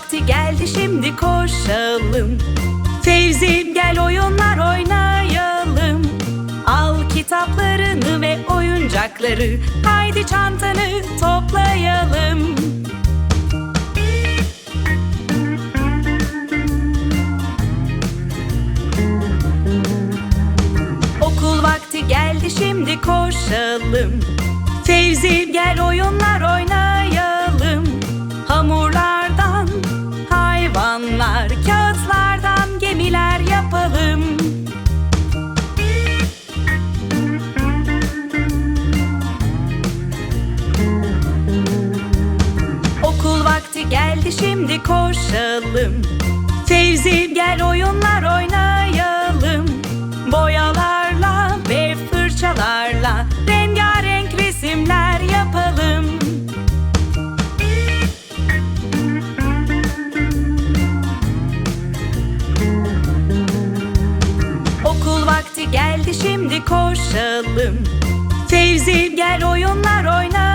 vakti geldi şimdi koşalım. Fevzi gel oyunlar oynayalım. Al kitaplarını ve oyuncakları Haydi çantanı toplayalım. Okul vakti geldi şimdi koşalım. Fevzi gel oyunlar oynayalım geldi şimdi koşalım. Fevzi gel oyunlar oynayalım. Boyalarla ve fırçalarla Rengarenk resimler yapalım. Okul vakti geldi şimdi koşalım. Fevzi gel oyunlar oynayalım